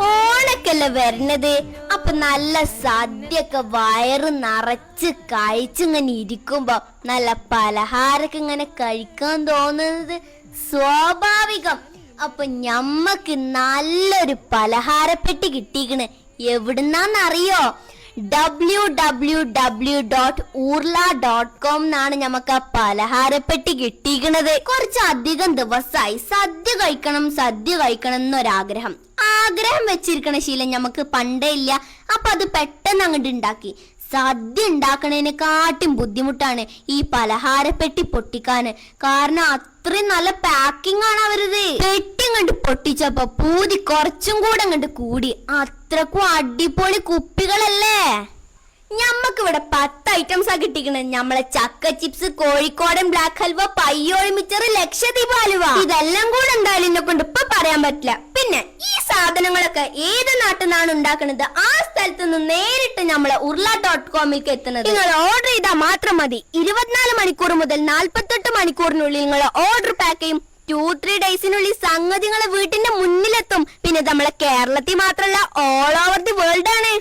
ഓണക്കല്ലേ വരണത്? അപ്പൊ നല്ല സദ്യയൊക്കെ വയറ് നിറച്ച് കഴിച്ചിങ്ങനെ ഇരിക്കുമ്പോ നല്ല പലഹാരൊക്കെ ഇങ്ങനെ കഴിക്കാൻ തോന്നുന്നത് സ്വാഭാവികം. അപ്പൊ ഞമ്മക്ക് നല്ലൊരു പലഹാരപ്പെട്ടി കിട്ടിക്കണ് എവിടുന്നാന്നറിയോ? W W W dot Oorla dot com എന്നാണ് ഞമ്മക്ക് പലഹാരപ്പെട്ടി കിട്ടിയിരിക്കുന്നത് കുറച്ചധികം ദിവസമായി സദ്യ കഴിക്കണം സദ്യ കഴിക്കണം എന്നൊരാഗ്രഹം. ആഗ്രഹം വെച്ചിരിക്കണ ശീലം ഞമ്മക്ക് പണ്ടേ ഇല്ല. അപ്പൊ അത് പെട്ടെന്ന് അങ്ങോട്ട് ഉണ്ടാക്കി സദ്യ ഉണ്ടാക്കണേനെക്കാട്ടും ബുദ്ധിമുട്ടാണ് ഈ പലഹാരപ്പെട്ടി പൊട്ടിക്കാന്. കാരണം അത്രയും നല്ല പാക്കിംഗ് ആണ് അവരത്. അങ്ങോട്ട് പൊട്ടിച്ചപ്പോ പൂതി കുറച്ചും കൂടെ അങ്ങോട്ട് കൂടി. അത്രക്കും അടിപൊളി കുപ്പികളല്ലേ? ഞമ്മക്ക് ഇവിടെ പത്ത് ഐറ്റംസ് ആ കിട്ടിക്കണേ. നമ്മളെ ചക്ക ചിപ്സ് കോഴിക്കോടൻ ബ്ലാക്ക് ഹൽവ പയ്യോളി മിച്ചർ ലക്ഷദ്വീപ് ഹൽവ. ഇതെല്ലാം കൂടെ എന്തായാലും എന്നെ കൊണ്ട് ഇപ്പൊ പറയാൻ പറ്റില്ല. പിന്നെ ഈ സാധനങ്ങളൊക്കെ ഏത് നാട്ടിൽ നിന്നാണ് ഉണ്ടാക്കുന്നത് ആ സ്ഥലത്ത് നിന്ന് നേരിട്ട് നമ്മളെ ഉർല ഡോട്ട് കോമിലേക്ക് എത്തുന്നത്. നിങ്ങൾ ഓർഡർ ചെയ്താൽ മാത്രം മതി. ഇരുപത്തിനാല് മണിക്കൂർ മുതൽ നാൽപ്പത്തെട്ട് മണിക്കൂറിനുള്ളിൽ നിങ്ങൾ ഓർഡർ പാക്ക് ചെയ്യും. ടു ത്രീ ഡേയ്സിനുള്ളിൽ സംഗതി നിങ്ങളെ വീട്ടിന്റെ മുന്നിലെത്തും. പിന്നെ നമ്മളെ കേരളത്തിൽ മാത്രമല്ല ഓൾ ഓവർ ദി വേൾഡ് ആണ്.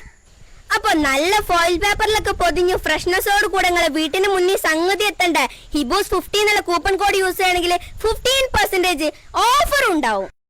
അപ്പൊ നല്ല ഫോയിൽ പേപ്പറിലൊക്കെ പൊതിഞ്ഞ് ഫ്രഷ്നെസ്സോട് കൂടെ നിങ്ങളെ വീട്ടിന് മുന്നിൽ സംഗതി എത്തണ്ട? ഹിബോസ് ഫിഫ്റ്റീൻ എന്നുള്ള കൂപ്പൺ കോഡ് യൂസ് ചെയ്യണമെങ്കിൽ ഫിഫ്റ്റീൻ പെർസെന്റേജ് ഓഫർ ഉണ്ടാവും.